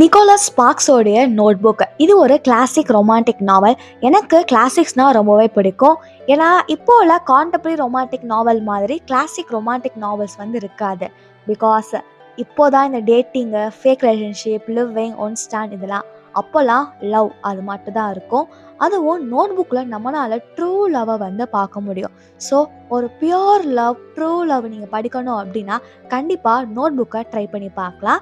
Nicolas ஸ்பார்க்ஸோடைய note book இது ஒரு classic romantic நாவல் எனக்கு கிளாசிக்ஸ்னால் ரொம்பவே பிடிக்கும். ஏன்னா இப்போ உள்ள கான்டெம்பரரி ரொமான்டிக் நாவல் மாதிரி கிளாசிக் ரொமான்டிக் நாவல்ஸ் வந்து இருக்காது. பிகாஸ் இப்போ தான் இந்த dating fake relationship living one stand இதெல்லாம் அப்போல்லாம் லவ் அது மட்டும் தான் இருக்கும். அதுவும் நோட் புக்கில் நம்மளால் ட்ரூ லவ்வை வந்து பார்க்க முடியும். ஸோ ஒரு பியோர் லவ் ட்ரூ லவ் நீங்கள் படிக்கணும் அப்படின்னா கண்டிப்பாக நோட் புக்கை ட்ரை பண்ணி பார்க்கலாம்.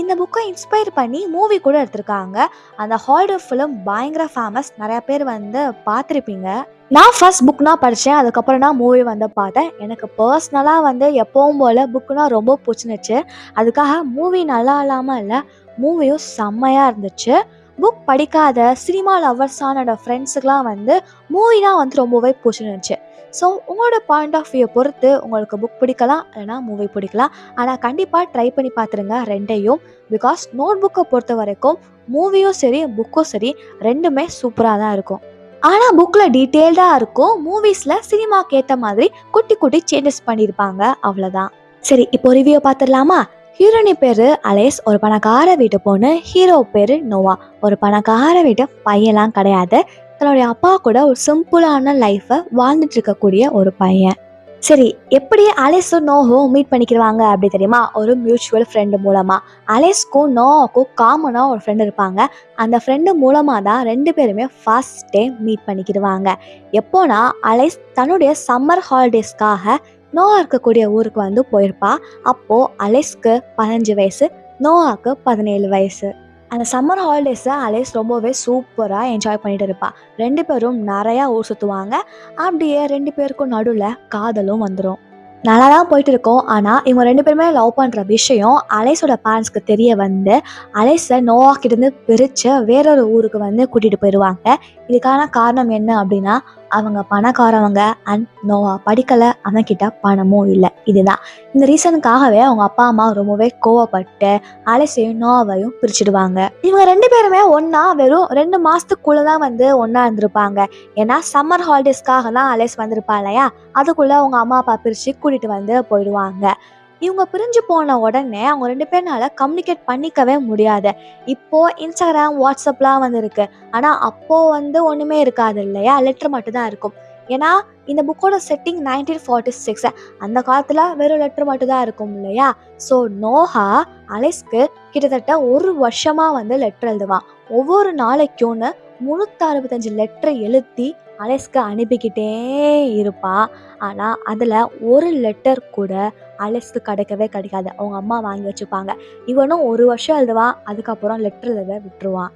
இந்த புக்கை இன்ஸ்பயர் பண்ணி மூவி கூட எடுத்திருக்காங்க. அந்த ஹாலிடர் ஃபிலிம் பயங்கர ஃபேமஸ் நிறைய பேர் வந்து பார்த்துருப்பீங்க. நான் ஃபர்ஸ்ட் புக்னா படித்தேன் அதுக்கப்புறம் நான் மூவி வந்து பார்த்தேன். எனக்கு பர்சனலாக வந்து எப்பவும் போல் புக்குனா ரொம்ப பிடிச்சிருந்துச்சு. அதுக்காக மூவி நல்லா இல்லாமல் இல்லை மூவியும் செம்மையாக இருந்துச்சு. புக் படிக்காத சினிமா லவர்ஸானோட ஃப்ரெண்ட்ஸுக்கெலாம் வந்து மூவினா வந்து ரொம்பவே பிடிச்சிருந்துச்சு. ஸோ உங்களோட பாயிண்ட் ஆஃப் வியூ பொறுத்து உங்களுக்கு புக் பிடிக்கலாம் இல்லைனா மூவி பிடிக்கலாம். ஆனால் கண்டிப்பாக ட்ரை பண்ணி பார்த்துருங்க ரெண்டையும். பிகாஸ் நோட் புக்கை பொறுத்த வரைக்கும் மூவியும் சரி புக்கும் சரி ரெண்டுமே சூப்பராக தான் இருக்கும். ஆனால் புக்கில் டீட்டெயில்டாக இருக்கும். மூவிஸில் சினிமாக்கு ஏற்ற மாதிரி குட்டி குட்டி சேஞ்சஸ் பண்ணியிருப்பாங்க. அவ்வளோதான் சரி இப்போ ரிவ்யூ பார்த்துடலாமா? ஹீரோனி பேர் அலேஸ் ஒரு பணக்கார வீட்டு பொண்ணு. ஹீரோ பேர் நோவா. ஒரு பணக்கார வீட்டு பையன்லாம் கிடையாது. தன்னுடைய அப்பா கூட ஒரு சிம்பிளான லைஃப்பை வாழ்ந்துட்டு இருக்கக்கூடிய ஒரு பையன். சரி எப்படி அலேஸும் நோவும் மீட் பண்ணிக்கிறாங்க அப்படி தெரியுமா? ஒரு மியூச்சுவல் ஃப்ரெண்டு மூலமா. அலேஸ்க்கும் நோவுக்கும் காமனாக ஒரு ஃப்ரெண்டு இருப்பாங்க. அந்த ஃப்ரெண்டு மூலமாக தான் ரெண்டு பேருமே ஃபர்ஸ்ட் டைம் மீட் பண்ணிக்கிடுவாங்க. எப்போனா அலேஸ் தன்னுடைய சம்மர் ஹாலிடேஸ்க்காக நோவா இருக்கக்கூடிய ஊருக்கு வந்து போயிருப்பா. அப்போது அலேஸ்க்கு பதினஞ்சு வயசு நோவாக்கு பதினேழு வயசு. அந்த சம்மர் ஹாலிடேஸை அலேஸ் ரொம்பவே சூப்பராக என்ஜாய் பண்ணிட்டு இருப்பாள் ரெண்டு பேரும் நிறையா ஊர் சுற்றுவாங்க அப்படியே ரெண்டு பேருக்கும் நடுவில் காதலும் வந்துடும் நல்லா தான் போயிட்டு இருக்கோம். ஆனால் இவங்க ரெண்டு பேருமே லவ் பண்ணுற விஷயம் அலேஸோட பேரண்ட்ஸ்க்கு தெரிய வந்து அலேஸை நோவாக்கிட்டேருந்து பிரித்து வேறொரு ஊருக்கு வந்து கூட்டிகிட்டு போயிடுவாங்க இதுக்கான காரணம் என்ன அப்படின்னா அவங்க பணக்காரவங்க அண்ட் நோவா படிக்கலை அவன்கிட்ட பணமும் இல்லை. இதுதான். இந்த ரீசனுக்காகவே அவங்க அப்பா அம்மா ரொம்பவே கோவப்பட்டு அலேசையும் நோவாவையும் பிரிச்சுடுவாங்க. இவங்க ரெண்டு பேருமே ஒன்றா வெறும் ரெண்டு மாதத்துக்குள்ளே தான் வந்து ஒன்றா இருந்திருப்பாங்க. ஏன்னா சம்மர் ஹாலிடேஸ்க்காக தான் அலேஸ் வந்திருப்பா இல்லையா? அதுக்குள்ளே அவங்க அம்மா அப்பா பிரித்து கூட்டிகிட்டு வந்து போயிடுவாங்க. இவங்க பிரிஞ்சு போன உடனே அவங்க ரெண்டு பேர்னால கம்யூனிகேட் பண்ணிக்கவே முடியாது. இப்போ இன்ஸ்டாகிராம் வாட்ஸ்அப்லாம் வந்து இருக்கு ஆனால் அப்போ வந்து ஒன்றுமே இருக்காது இல்லையா? லெட்டர் மட்டும்தான் இருக்கும். ஏன்னா இந்த புக்கோட செட்டிங் நைன்டீன் ஃபார்ட்டி சிக்ஸ் அந்த காலத்தில் வெறும் லெட்டர் மட்டும் தான் இருக்கும் இல்லையா? ஸோ நோஹா அலைஸ்க்கு கிட்டத்தட்ட ஒரு வருஷமாக வந்து லெட்டர் எழுதுவான். ஒவ்வொரு நாளைக்கும்னு முந்நூற்றி அறுபத்தஞ்சு லெட்டர் எழுதி அலைஸ்க்கு அனுப்பிக்கிட்டே இருப்பாள் ஆனால் அதில் ஒரு லெட்டர் கூட அலைஸ்க்கு கிடைக்கவே கிடைக்காது. அவங்க அம்மா வாங்கி வச்சுப்பாங்க. இவனும் ஒரு வருஷம் எழுதுவான் அதுக்கப்புறம் லெட்டர் எழுத விட்டுருவான்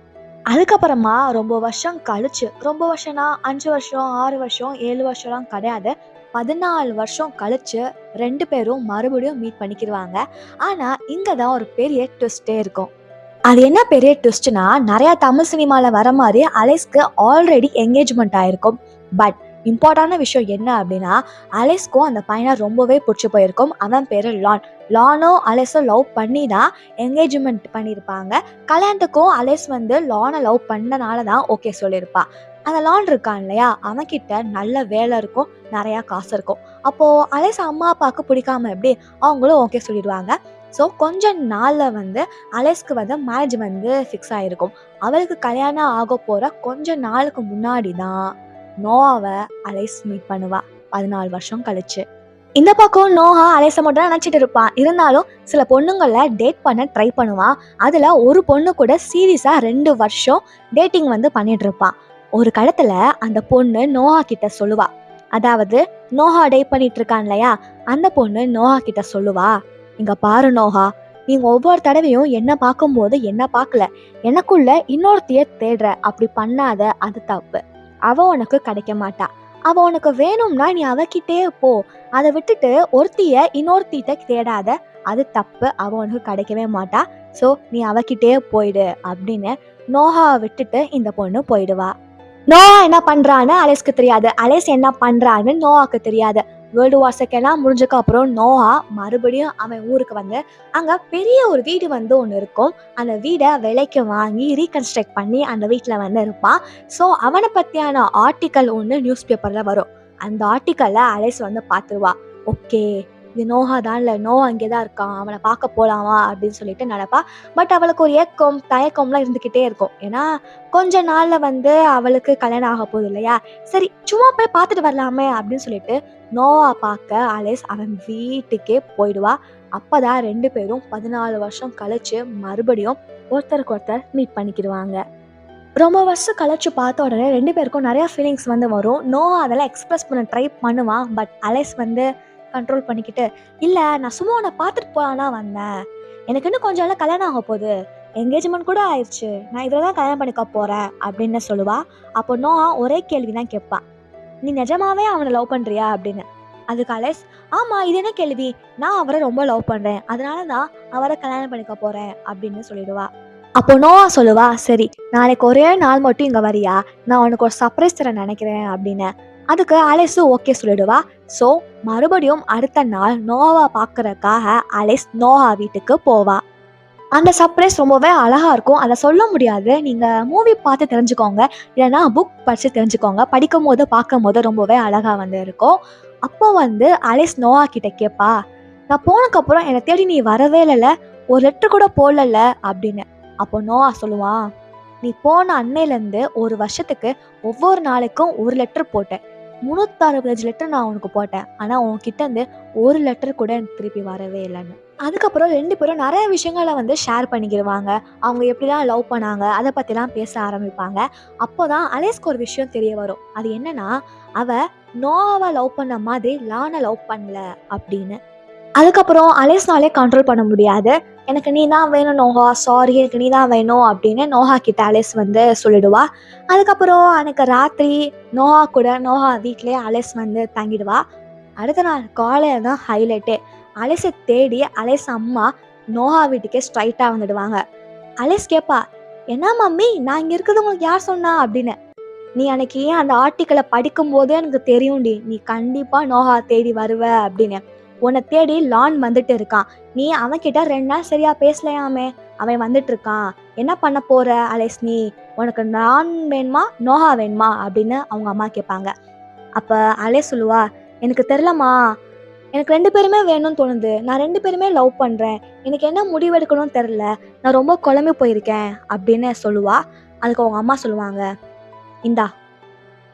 அதுக்கப்புறமா ரொம்ப வருஷம் கழிச்சு ரொம்ப வருஷம்னா அஞ்சு வருஷம் ஆறு வருஷம் ஏழு வருஷம்லாம் கிடையாது. பதினாலு வருஷம் கழிச்சு ரெண்டு பேரும் மறுபடியும் மீட் பண்ணிக்கிடுவாங்க ஆனால் இங்கே தான் ஒரு பெரிய ட்விஸ்டே இருக்கும். அது என்ன பெரிய ட்விஸ்ட்னா நிறையா தமிழ் சினிமாவில் வர மாதிரி அலைஸ்க்கு ஆல்ரெடி என்கேஜ்மெண்ட் ஆயிருக்கும். பட் இம்பார்ட்டான விஷயம் என்ன அப்படின்னா அலெஸ்க்கும் அந்த பையனை ரொம்பவே பிடிச்சி போயிருக்கும். அவன் பேர் லான். லானோ அலெஸோ லவ் பண்ணி தான் என்கேஜ்மெண்ட் பண்ணியிருப்பாங்க. கல்யாணத்துக்கும் அலெஸ் வந்து லானை லவ் பண்ணனால தான் ஓகே சொல்லியிருப்பான் அந்த லான் இருக்கான் இல்லையா? அவன்கிட்ட நல்ல வேலை இருக்கும் நிறையா காசு இருக்கும். அப்போது அலெஸ் அம்மா அப்பாவுக்கு பிடிக்காம எப்படி அவங்களும் ஓகே சொல்லிடுவாங்க. ஸோ கொஞ்ச நாளில் வந்து அலெஸ்க்கு வந்து மேரேஜ் வந்து ஃபிக்ஸ் ஆகிருக்கும் அவளுக்கு கல்யாணம் ஆக போகிற கொஞ்ச நாளுக்கு முன்னாடி தான் நோவாவை அலைஸ் மீட் பண்ணுவா. பதினாலு வருஷம் கழிச்சு. இந்த பக்கம் நோஹா அலேசை மட்டும் தான் நினச்சிட்டு இருப்பான் இருந்தாலும் சில பொண்ணுங்களை டேட் பண்ண ட்ரை பண்ணுவான் அதில் ஒரு பொண்ணு கூட சீரியஸாக ரெண்டு வருஷம் டேட்டிங் வந்து பண்ணிட்டு இருப்பான் ஒரு கடத்துல அந்த பொண்ணு நோஹா கிட்ட சொல்லுவா. அதாவது நோஹா டேட் பண்ணிட்டு இருக்கான் இல்லையா? அந்த பொண்ணு நோஹா கிட்ட சொல்லுவா. இங்க பாரு நோஹா நீங்க ஒவ்வொரு தடவையும் என்ன பார்க்கும்போது என்ன பார்க்கல எனக்குள்ள இன்னொருத்தைய தேடுற அப்படி பண்ணாத அது தப்பு. அவ உனக்கு கிடைக்க மாட்டா. அவ உனக்கு வேணும்னா நீ அவகிட்டே போ. அதை விட்டுட்டு ஒருத்திய இன்னொருத்திட்ட தேடாத அது தப்பு. அவ உனக்கு கிடைக்கவே மாட்டா. ஸோ நீ அவகிட்டே போயிடு அப்படின்னு நோஹாவை விட்டுட்டு இந்த பொண்ணு போயிடுவா. நோவா என்ன பண்றான்னு அலேஸ்க்கு தெரியாது. அலேஸ் என்ன பண்றான்னு நோவாக்கு தெரியாது. வேர்ல்டு வார் செகண்ட்லாம் முடிஞ்சக்கு அப்புறம் நோஹா மறுபடியும் அவன் ஊருக்கு வந்து அங்கே பெரிய ஒரு வீடு வந்து ஒன்று இருக்கும். அந்த வீடை விலைக்கு வாங்கி ரீகன்ஸ்ட்ரக்ட் பண்ணி அந்த வீட்டில் வந்து இருப்பான். ஸோ அவனை பற்றியான ஆர்டிக்கல் ஒன்று நியூஸ் பேப்பரில் வரும். அந்த ஆர்டிக்கலை அலைஸ் வந்து பார்த்துருவா. ஓகே இது நோஹா தான் இல்லை நோவா இங்கே தான் இருக்கான் அவனை பார்க்க போகலாமா அப்படின்னு சொல்லிட்டு நடப்பா பட் அவளுக்கு ஒரு ஏக்கம் தயக்கம்லாம் இருந்துக்கிட்டே இருக்கும். ஏன்னா கொஞ்ச நாளில் வந்து அவளுக்கு கல்யாணம் ஆக போகுது இல்லையா? சரி சும்மா போய் பார்த்துட்டு வரலாமே அப்படின்னு சொல்லிட்டு நோவா பார்க்க அலேஸ் அவன் வீட்டுக்கே போயிடுவா. அப்பதான் ரெண்டு பேரும் பதினாலு வருஷம் கழிச்சு மறுபடியும் ஒருத்தருக்கு ஒருத்தர் மீட் பண்ணிக்கிடுவாங்க. ரொம்ப வருஷம் கழிச்சு பார்த்த உடனே ரெண்டு பேருக்கும் நிறைய ஃபீலிங்ஸ் வந்து வரும். நோ அதெல்லாம் எக்ஸ்பிரஸ் பண்ண ட்ரை பண்ணுவான். பட் அலேஸ் வந்து கண்ட்ரோல் பண்ணிக்கிட்டு இல்லை நான் சும்மா உன்னை பார்த்துட்டு போகலாம் வந்தேன். எனக்கு இன்னும் கொஞ்சம் நாள் கல்யாணம் ஆக போகுது. என்கேஜ்மெண்ட் கூட ஆயிடுச்சு நான் இதில் தான் கல்யாணம் பண்ணிக்க போகிறேன் அப்படின்னு சொல்லுவா. அப்போ நோ ஒரே கேள்வி தான் கேட்பான் நீ நிஜமாவே அவனை லவ் பண்ணுறியா அப்படின்னு. அதுக்கு அலைஸ் ஆமாம் இது என்ன கேள்வி? நான் அவரை ரொம்ப லவ் பண்ணுறேன் அதனால தான் அவரை கல்யாணம் பண்ணிக்க போகிறேன் அப்படின்னு சொல்லிடுவா. அப்போ நோவா சொல்லுவா சரி நாளைக்கு ஒரே நாள் மட்டும் இங்கே வரியா? நான் உனக்கு ஒரு சர்ப்ரைஸ் தர நினைக்கிறேன் அப்படின்னு. அதுக்கு அலைஸு ஓகே சொல்லிடுவா. ஸோ மறுபடியும் அடுத்த நாள் நோவா பார்க்கறதுக்காக அலைஸ் நோவா வீட்டுக்கு போவா. அந்த சர்ப்ரைஸ் ரொம்பவே அழகா இருக்கும். அதை சொல்ல முடியாது. நீங்க மூவி பார்த்து தெரிஞ்சுக்கோங்க. இல்லைன்னா புக் படிச்சு தெரிஞ்சுக்கோங்க. படிக்கும் போது பார்க்கும் போது ரொம்பவே அழகா வந்து இருக்கும். அப்போ வந்து அலைஸ் நோவா கிட்ட கேட்பா நான் போனதுக்கப்புறம் என்னை தேடி நீ வரவே இல்லைல்ல. ஒரு லெட்டர் கூட போடல. அப்படின்னு. அப்போ நோவா சொல்லுவான் நீ போன அன்னையிலேருந்து ஒரு வருஷத்துக்கு ஒவ்வொரு நாளைக்கும் ஒரு லெட்டர் போட்டேன். முந்நூற்றறுபத்தஞ்சு லெட்டர் நான் உனக்கு போட்டேன். ஆனால் உன்கிட்ட இருந்து ஒரு லெட்டர் கூட எனக்கு திருப்பி வரவே இல்லைன்னு. அதுக்கப்புறம் ரெண்டு பேரும் நிறைய விஷயங்களை வந்து ஷேர் பண்ணிக்கிடுவாங்க அவங்க எப்படிலாம் லவ் பண்ணாங்க அதை பற்றிலாம் பேச ஆரம்பிப்பாங்க. அப்போ தான் அலேஸ்க்கு ஒரு விஷயம் தெரிய வரும். அது என்னன்னா அவ நோவாவை லவ் பண்ண மாதிரி லானை லவ் பண்ணல அப்படின்னு. அதுக்கப்புறம் அலேஸ்னாலே கண்ட்ரோல் பண்ண முடியாது. எனக்கு நீ தான் வேணும் நோஹா சாரி எனக்கு நீ தான் வேணும் அப்படின்னு நோஹா கிட்ட அலேஸ் வந்து சொல்லிடுவா. அதுக்கப்புறம் அன்னைக்கு ராத்திரி நோஹா கூட நோஹா வீட்லேயே அலேஸ் வந்து தங்கிடுவா. அடுத்த நாள் காலையில் தான் ஹைலைட்டே அலேஸை தேடி அலேஸ் அம்மா நோஹா வீட்டுக்கே ஸ்ட்ரைட்டாக வந்துடுவாங்க. அலேஸ் கேட்பா என்ன மம்மி? நான் இங்கே இருக்கிறது உங்களுக்கு யார் சொன்னா? அப்படின்னு. நீ அன்னைக்கு ஏன் அந்த ஆர்டிக்கலை படிக்கும் போதே எனக்கு தெரியும்டி. நீ கண்டிப்பாக நோஹா தேடி வருவ அப்படின்னு. உன்னை தேடி லான் வந்துட்டு இருக்கான். நீ அவன்கிட்ட ரெண்டு நாள் சரியா பேசலையாமே? அவன் வந்துட்டு இருக்கான். என்ன பண்ண போற அலேஸ் நீ உனக்கு நான் வேணுமா நோஹா வேணுமா? அப்படின்னு அவங்க அம்மா கேட்பாங்க. அப்ப அலே சொல்லுவா எனக்கு தெரிலம்மா. எனக்கு ரெண்டு பேருமே வேணும்னு தோணுது. நான் ரெண்டு பேருமே லவ் பண்றேன். எனக்கு என்ன முடிவெடுக்கணும்னு தெரில நான் ரொம்ப குழம்பி போயிருக்கேன். அப்படின்னு சொல்லுவா. அதுக்கு அவங்க அம்மா சொல்லுவாங்க இந்தா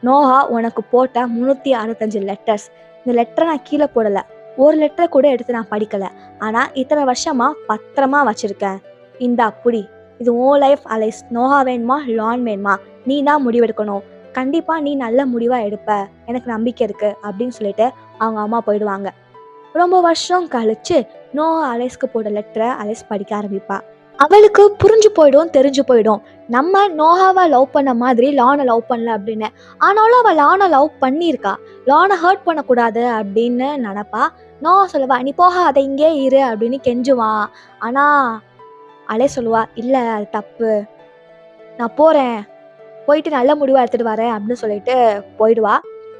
நோஹா உனக்கு போட்ட முந்நூற்றி அறுபத்தஞ்சு லெட்டர்ஸ் இந்த லெட்டரை நான் கீழே போடலை. ஒரு லெட்டரை கூட எடுத்து நான் படிக்கல. ஆனால் இத்தனை வருஷமா பத்திரமா வச்சிருக்கேன். இந்தா புடி. இது ஓ லைஃப் அலைஸ். நோஹா வேணுமா? லான் வேணுமா? நீ தான் முடிவெடுக்கணும். கண்டிப்பாக நீ நல்ல முடிவாக எடுப்ப. எனக்கு நம்பிக்கை இருக்குது அப்படின்னு சொல்லிட்டு அவங்க அம்மா போயிடுவாங்க. ரொம்ப வருஷம் கழிச்சு நோஹா அலைஸ்க்கு போட்ட லெட்டரை அலைஸ் படிக்க ஆரம்பிப்பா. அவளுக்கு புரிஞ்சு போயிடும் தெரிஞ்சு போயிடும். நம்ம நோஹாவை லவ் பண்ண மாதிரி லானை லவ் பண்ணல அப்படின்னு. ஆனாலும் அவள் லானை லவ் பண்ணியிருக்கா. லானை ஹர்ட் பண்ணக்கூடாது அப்படின்னு நினப்பா. நோ சொல்லுவா. நீ போகாத இங்கே இரு அப்படின்னு கெஞ்சுவான். ஆனா அலே சொல்லுவா இல்லை அது தப்பு. நான் போறேன். போயிட்டு நல்ல முடிவா எடுத்துட்டு வரேன் அப்படின்னு சொல்லிட்டு போயிடுவா.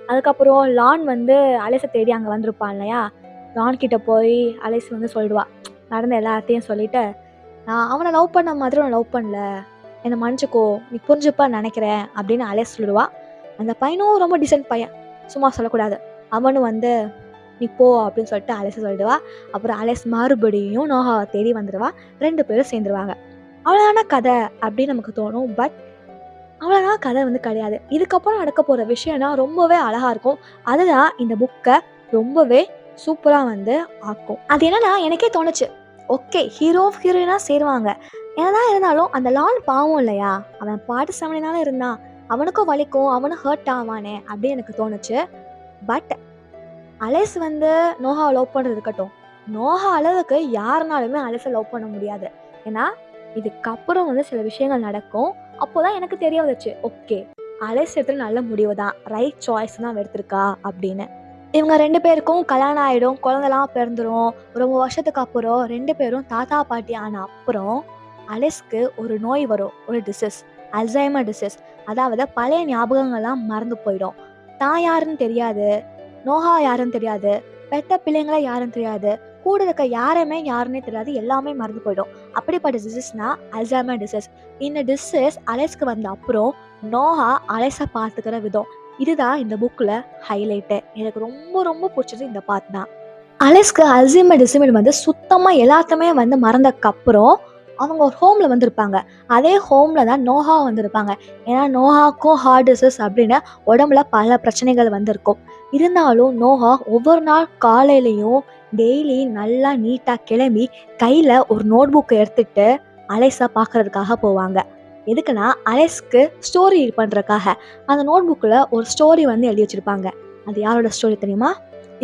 அதுக்கப்புறம் லான் வந்து அலேசை தேடி அங்கே வந்திருப்பான் இல்லையா? லான் கிட்ட போய் அலேஸ் வந்து சொல்லிடுவா. நடந்த எல்லாத்தையும் சொல்லிட்டு நான் அவனை லவ் பண்ண மாதிரி நான் லவ் பண்ணல. என்னை மன்னிச்சுக்கோ. நீ புரிஞ்சுப்பா நினைக்கிறேன் அப்படின்னு அலேஸ் சொல்லிடுவா. அந்த பையனும் ரொம்ப டிசன்ட் பையன். சும்மா சொல்லக்கூடாது. அவனும் வந்து நீ போ அப்படின்னு சொல்லிட்டு அலேஸ் சொல்லிடுவா. அப்புறம் அலேஸ் மறுபடியும் நோஹாவை தேடி வந்துடுவா. ரெண்டு பேரும் சேர்ந்துருவாங்க. அவ்வளோதான கதை அப்படின்னு நமக்கு தோணும். பட் அவ்வளோதான் கதை வந்து கிடையாது. இதுக்கப்புறம் நடக்க போகிற விஷயம்னா ரொம்பவே அழகாக இருக்கும். அதுதான் இந்த புக்கை ரொம்பவே சூப்பராக வந்து ஆக்கும். அது என்னன்னா எனக்கே தோணுச்சு. ஓகே ஹீரோ ஹீரோயினாக சேருவாங்க. என்னதான் இருந்தாலும் அந்த லான் பாவம் இல்லையா? அவன் பாட்டு செவனாலும் இருந்தான். அவனுக்கும் வலிக்கும். அவனும் ஹர்ட் ஆவானே அப்படின்னு எனக்கு தோணுச்சு. பட் அலேஸ் வந்து நோஹா லவ் பண்ணுறது இருக்கட்டும். நோஹா அளவுக்கு யாருனாலுமே அலேஸை லவ் பண்ண முடியாது. ஏன்னா இதுக்கப்புறம் வந்து சில விஷயங்கள் நடக்கும். அப்போதான் எனக்கு தெரிய வந்துச்சு ஓகே அலேஸ் எடுத்து நல்ல முடிவு தான் ரைட் சாய்ஸ் தான் எடுத்திருக்கா அப்படின்னு. இவங்க ரெண்டு பேருக்கும் கல்யாணம் ஆகிடும் குழந்தெல்லாம் பிறந்துரும் ரொம்ப வருஷத்துக்கு அப்புறம் ரெண்டு பேரும் தாத்தா பாட்டி ஆன அப்புறம் அலெஸ்க்கு ஒரு நோய் வரும் ஒரு டிசீஸ் அல்சைமர் டிசீஸ் அதாவது பழைய ஞாபகங்கள்லாம் மறந்து போயிடும். தான் யாருன்னு தெரியாது நோஹா யாருன்னு தெரியாது. பெத்த பிள்ளைங்கள யாருன்னு தெரியாது. கூட இருக்க யாருமே யாருன்னே தெரியாது. எல்லாமே மறந்து போயிடும். அப்படிப்பட்ட டிசீஸ்னா அல்சைமர் டிசீஸ் இந்த டிசீஸ் அலைஸ்க்கு வந்த அப்புறம் நோஹா அலைஸை பார்த்துக்கிற விதம். இதுதான் இந்த புக்கில் ஹைலைட்டு எனக்கு ரொம்ப ரொம்ப பிடிச்சது இந்த பார்ட் தான். அலெக்ஸ்க்கு அல்சைமர் வந்து சுத்தமாக எல்லாத்தையுமே வந்து மறந்தக்கப்புறம் அவங்க ஒரு ஹோமில் வந்திருப்பாங்க. அதே ஹோமில் தான் நோஹா வந்திருப்பாங்க. ஏன்னா நோஹாக்கும் ஹார்ட் டிசீஸ் அப்படின்னு உடம்புல பல பிரச்சனைகள் வந்திருக்கும். இருந்தாலும் நோஹா ஒவ்வொரு நாள் காலையிலையும் டெய்லி நல்லா நீட்டாக கிளம்பி கையில் ஒரு நோட் புக்கை எடுத்துட்டு அலைஸை பார்க்கறதுக்காக போவாங்க. எதுக்குன்னா அலைஸ்க்கு ஸ்டோரி ரீட் பண்ணுறதுக்காக அந்த நோட் புக்கில் ஒரு ஸ்டோரி வந்து எழுதி வச்சுருப்பாங்க. அது யாரோட ஸ்டோரி தெரியுமா?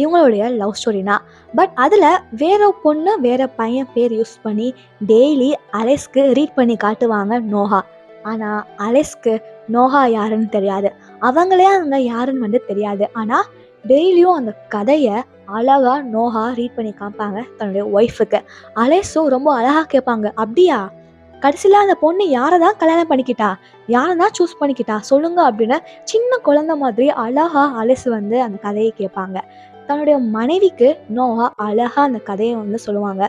இவங்களுடைய லவ் ஸ்டோரினா பட் அதில் வேற பொண்ணு வேற பையன் பேர் யூஸ் பண்ணி டெய்லி அலெஸ்க்கு ரீட் பண்ணி காட்டுவாங்க நோஹா ஆனால் அலெஸ்க்கு நோஹா யாருன்னு தெரியாது. அவங்களே அவங்க யாருன்னு வந்து தெரியாது. ஆனால் டெய்லியும் அந்த கதையை அழகா நோஹா ரீட் பண்ணி காமிப்பாங்க தன்னுடைய ஒய்ஃபுக்கு அலேஸும் ரொம்ப அழகாக கேட்பாங்க அப்படியா? கடைசியில் அந்த பொண்ணு யாரை தான் கல்யாணம் பண்ணிக்கிட்டா? யாரை தான் சூஸ் பண்ணிக்கிட்டா? சொல்லுங்க அப்படின்னு சின்ன குழந்த மாதிரி அழகா அலேஸ் வந்து அந்த கதையை கேட்பாங்க. தன்னுடைய மனைவிக்கு நோவா அழகா அந்த கதையை வந்து சொல்லுவாங்க.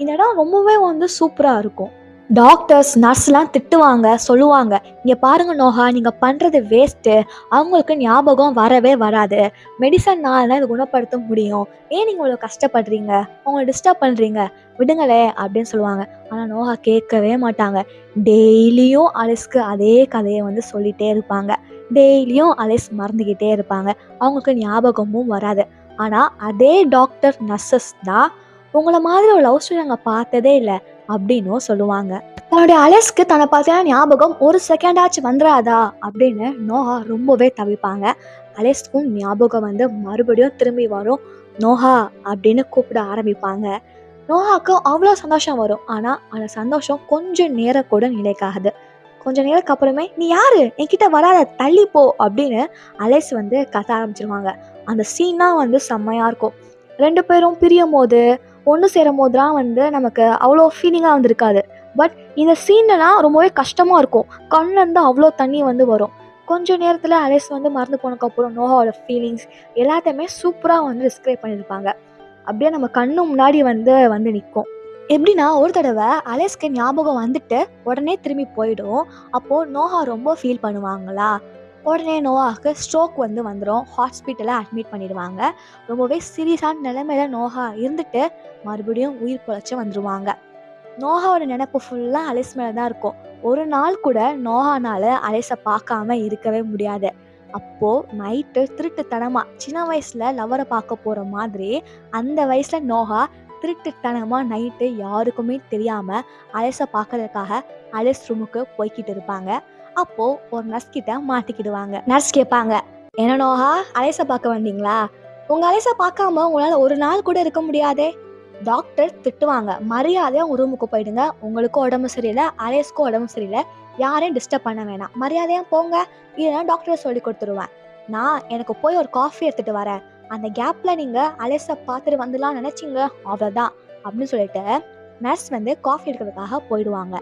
இந்த இடம் ரொம்பவே வந்து சூப்பராக இருக்கும். டாக்டர்ஸ் நர்ஸ்லாம் திட்டுவாங்க சொல்லுவாங்க. இங்கே பாருங்க நோகா நீங்கள் பண்ணுறது வேஸ்ட்டு அவங்களுக்கு ஞாபகம் வரவே வராது. மெடிசன்னால தான் இது குணப்படுத்த முடியும். ஏன் நீங்கள் இவ்வளோ கஷ்டப்படுறீங்க? அவங்கள டிஸ்டர்ப் பண்ணுறீங்க விடுங்களே அப்படின்னு சொல்லுவாங்க. ஆனால் நோகா கேட்கவே மாட்டாங்க. டெய்லியும் அலிஸ்க்கு அதே கதையை வந்து சொல்லிகிட்டே இருப்பாங்க. டெய்லியும் அலிஸ் மறந்துக்கிட்டே இருப்பாங்க. அவங்களுக்கு ஞாபகமும் வராது. ஆனால் அதே டாக்டர் நர்சஸ் தான் உங்களை மாதிரி ஒரு லவ் ஸ்டோரி நாங்கள் பார்த்ததே இல்லை அப்படின்னும் சொல்லுவாங்க. தன்னுடைய அலெஸ்க்கு தன்னை பார்த்தா ஞாபகம் ஒரு செகண்டாச்சும் வந்துடாதா அப்படின்னு நோஹா ரொம்பவே தவிப்பாங்க. அலெஸ்க்கும் ஞாபகம் வந்து மறுபடியும் திரும்பி வரும். நோஹா அப்படின்னு கூப்பிட ஆரம்பிப்பாங்க. நோஹாவுக்கு அவ்வளோ சந்தோஷம் வரும். ஆனால் அந்த சந்தோஷம் கொஞ்சம் நேரம் கூட நிலைக்காகுது. கொஞ்ச நேரத்துக்கு அப்புறமே நீ யாரு? என்கிட்ட வராத தள்ளி போ அப்படின்னு அலேஸ் வந்து கத்த ஆரம்பிச்சிருவாங்க. அந்த சீன்லாம் வந்து செம்மையாக இருக்கும். ரெண்டு பேரும் பிரியும் போது ஒன்று சேரும் போதுலாம் வந்து நமக்கு அவ்வளோ ஃபீலிங்காக வந்திருக்காது. பட் இந்த சீன்லலாம் ரொம்பவே கஷ்டமாக இருக்கும். கண்ணிலேருந்து அவ்வளோ தண்ணி வந்து வரும். கொஞ்ச நேரத்தில் அலேஸ் வந்து மறந்து போனதுக்கப்புறம் நோஹாவோட ஃபீலிங்ஸ் எல்லாத்தையுமே சூப்பராக வந்து டிஸ்கிரைப் பண்ணியிருப்பாங்க. அப்படியே நம்ம கண்ணு முன்னாடி வந்து வந்து நிற்கும் எப்படின்னா ஒரு தடவை அலேஸ்க்கு ஞாபகம் வந்துட்டு உடனே திரும்பி போயிடும். அப்போது நோஹா ரொம்ப ஃபீல் பண்ணுவாங்களா? உடனே நோவாவுக்கு ஸ்ட்ரோக் வந்து வந்துடும் ஹாஸ்பிட்டலில் அட்மிட் பண்ணிடுவாங்க. ரொம்பவே சீரியஸான நிலைமையில நோஹா இருந்துட்டு மறுபடியும் உயிர் பொழைச்சி வந்துடுவாங்க நோஹாவோட நினப்பு ஃபுல்லாக அலைஸ் மேலே தான் இருக்கும். ஒரு நாள் கூட நோஹானால அலைஸை பார்க்காம இருக்கவே முடியாது. அப்போது நைட்டு திருட்டுத்தனமாக சின்ன வயசில் லவரை பார்க்க போகிற மாதிரி அந்த வயசில் நோஹா திருட்டுத்தனமாக நைட்டு யாருக்குமே தெரியாமல் அலைஸை பார்க்கறதுக்காக அலைஸ் ரூமுக்கு போய்கிட்டு இருப்பாங்க. அப்போது ஒரு நர்ஸ் கிட்ட மாட்டிக்கிடுவாங்க. நர்ஸ் கேட்பாங்க என்ன நோஹா அலேசா பார்க்க வந்தீங்களா? உங்க அலேசா பார்க்காம உங்களால ஒரு நாள் கூட இருக்க முடியாதே. டாக்டர் திட்டுவாங்க மரியாதையா உங்க ரூமுக்கு போயிடுங்க. உங்களுக்கும் உடம்பு சரியில்லை அலேஸ்க்கும் உடம்பு சரியில்லை. யாரையும் டிஸ்டர்ப் பண்ண வேணாம். மரியாதையா போங்க. இல்லைன்னா டாக்டர் சொல்லி கொடுத்துருவேன். நான் எனக்கு போய் ஒரு காஃபி எடுத்துட்டு வரேன். அந்த கேப்ல நீங்க அலேசா பார்த்துட்டு வந்துடலாம் நினைச்சிங்க அவ்வளோதான் அப்படின்னு சொல்லிட்டு நர்ஸ் வந்து காஃபி எடுக்கிறதுக்காக போயிடுவாங்க.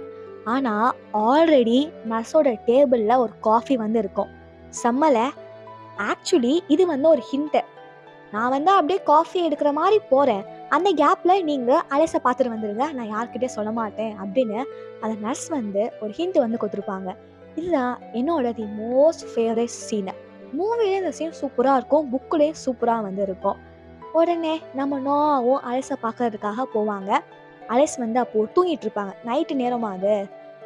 ஆனால் ஆல்ரெடி நர்ஸோட டேபிளில் ஒரு காஃபி வந்து இருக்கும் செம்மலை. ஆக்சுவலி இது வந்து ஒரு ஹிண்ட்டு நான் வந்து அப்படியே காஃபி எடுக்கிற மாதிரி போகிறேன் அந்த கேப்பில் நீங்கள் அலைசை பார்த்துட்டு வந்துடுங்க நான் யார்கிட்டே சொல்ல மாட்டேன் அப்படின்னு அந்த நர்ஸ் வந்து ஒரு ஹிண்ட் வந்து கொடுத்துருப்பாங்க. இதுதான் என்னோட தி மோஸ்ட் ஃபேவரட் சீனு மூவிலேயும் இந்த சீன் சூப்பராக இருக்கும். புக்குலேயும் சூப்பராக வந்து இருக்கும். உடனே நம்ம நோவும் அலைசை பார்க்கறதுக்காக போவாங்க. அலைஸ் வந்து அப்போது தூங்கிட்டு இருப்பாங்க. நைட்டு நேரமாக அது.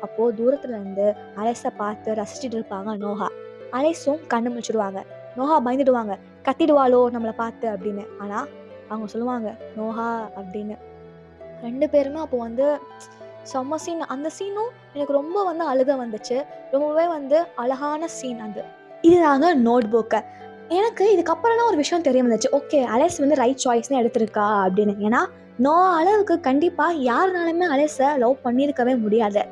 அப்போது தூரத்துல இருந்து அலைஸை பார்த்து ரசிச்சுட்டு இருப்பாங்க நோஹா அலைஸும் கண்ணு முடிச்சிடுவாங்க நோஹா பயந்துடுவாங்க. கத்திடுவாளோ நம்மளை பார்த்து அப்படின்னு. ஆனால் அவங்க சொல்லுவாங்க நோஹா அப்படின்னு. ரெண்டு பேருமே அப்போ வந்து செம்ம சீன் அந்த சீனும் எனக்கு ரொம்ப வந்து அழுக வந்துச்சு. ரொம்பவே வந்து அழகான சீன் அது. இதுதாங்க நோட் புக்கு எனக்கு இதுக்கப்புறம் ஒரு விஷயம் தெரிய வந்துச்சு. ஓகே அலைஸ் வந்து ரைட் சாய்ஸ்னு எடுத்திருக்கா அப்படின்னு. ஏன்னா நோ அளவுக்கு கண்டிப்பாக யாருனாலுமே அலேஸை லவ் பண்ணியிருக்கவே முடியாது.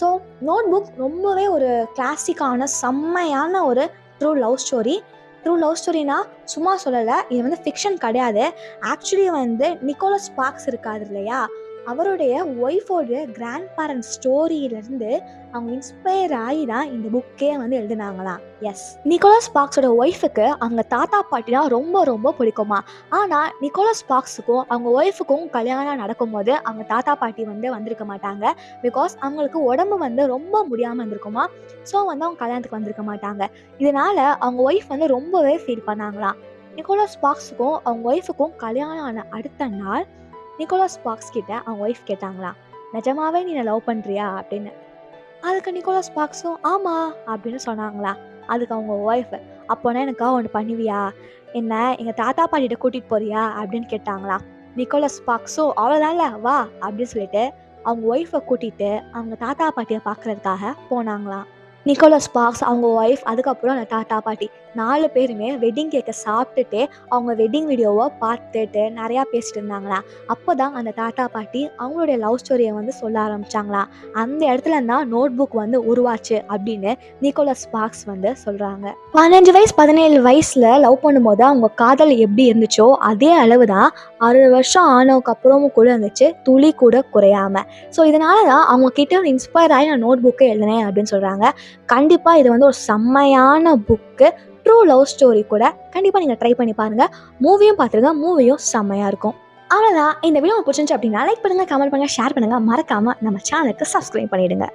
ஸோ நோட் புக் ரொம்பவே ஒரு கிளாசிக்கான செம்மையான ஒரு true love story true love ஸ்டோரினா சும்மா சொல்லலை இது வந்து ஃபிக்ஷன் கிடையாது. ஆக்சுவலி வந்து நிக்கோலஸ் பார்க்ஸ் இருக்காது இல்லையா? அவருடைய ஒய்ஃபோடைய கிராண்ட் பேரண்ட் ஸ்டோரியிலேருந்து அவங்க இன்ஸ்பயர் ஆகி தான் இந்த புக்கே வந்து எழுதினாங்களாம். எஸ் நிக்கோலஸ் பாக்ஸோட ஒய்ஃபுக்கு அவங்க தாத்தா பாட்டினா ரொம்ப ரொம்ப பிடிக்குமா? ஆனால் நிக்கோலஸ் பாக்ஸுக்கும் அவங்க ஒய்ஃபுக்கும் கல்யாணம் நடக்கும்போது அவங்க தாத்தா பாட்டி வந்து வந்திருக்க மாட்டாங்க. பிகாஸ் அவங்களுக்கு உடம்பு வந்து ரொம்ப முடியாமல் இருந்திருக்குமா? ஸோ வந்து அவங்க கல்யாணத்துக்கு வந்திருக்க மாட்டாங்க. இதனால அவங்க ஒய்ஃப் வந்து ரொம்பவே ஃபீல் பண்ணாங்களாம். நிக்கோலஸ் பாக்ஸுக்கும் அவங்க ஒய்ஃபுக்கும் கல்யாணம் ஆன அடுத்த நாள் நிக்கோலாஸ் ஸ்பார்க்ஸ் கிட்ட அவங்க ஒய்ஃப் கேட்டாங்களாம். நிஜமாவே நீ லவ் பண்ணுறியா அப்படின்னு. அதுக்கு நிக்கோலாஸ் ஸ்பார்க்ஸும் ஆமாம் அப்படின்னு சொன்னாங்களா அதுக்கு அவங்க ஒய்ஃப் அப்போனா எனக்கா ஒன்று பண்ணுவியா? என்ன எங்கள் தாத்தா பாட்டிகிட்ட கூட்டிகிட்டு போறியா? அப்படின்னு கேட்டாங்களா நிக்கோலஸ் அவ்வளோதான் அவ்வளோதான்ல வா அப்படின்னு சொல்லிட்டு அவங்க ஒய்ஃபை கூட்டிகிட்டு அவங்க தாத்தா பாட்டியை பார்க்கறதுக்காக போனாங்களாம். நிக்கோலஸ் பாக்ஸ் அவங்க ஒய்ஃப் அதுக்கப்புறம் அந்த தாத்தா பாட்டி. நாலு பேருமே வெட்டிங் கேக்கை சாப்பிட்டுட்டு அவங்க வெட்டிங் வீடியோவை பார்த்துட்டு நிறையா பேசிட்டு இருந்தாங்களா? அப்போ தான் அந்த தாத்தா பாட்டி அவங்களுடைய லவ் ஸ்டோரியை வந்து சொல்ல ஆரம்பிச்சாங்களா? அந்த இடத்துல தான் நோட் புக் வந்து உருவாச்சு அப்படின்னு நிக்கோலஸ் ஸ்பார்க்ஸ் வந்து சொல்கிறாங்க பதினஞ்சு வயசு பதினேழு வயசில் லவ் பண்ணும்போது அவங்க காதல் எப்படி இருந்துச்சோ அதே அளவு தான் அறுபது வருஷம் ஆனதுக்கு அப்புறமும் கூட இருந்துச்சு துளி கூட குறையாமல் ஸோ இதனால தான் அவங்க கிட்ட இன்ஸ்பயர் ஆகி நான் நோட் புக்கை எழுதினேன் அப்படின்னு சொல்கிறாங்க கண்டிப்பாக இது வந்து ஒரு செம்மையான book book true love story கூட கண்டிப்பாக நீங்கள் ட்ரை பண்ணி பாருங்கள் மூவியும் பார்த்துருங்க மூவியும் செம்மையாக இருக்கும். அவ்வளோதான் இந்த வீடியோ பிடிச்சிருந்துச்சு அப்படின்னா லைக் பண்ணுங்கள் கமெண்ட் பண்ணுங்கள் ஷேர் பண்ணுங்கள் மறக்காமல் நம்ம சேனலுக்கு சப்ஸ்கிரைப் பண்ணிவிடுங்க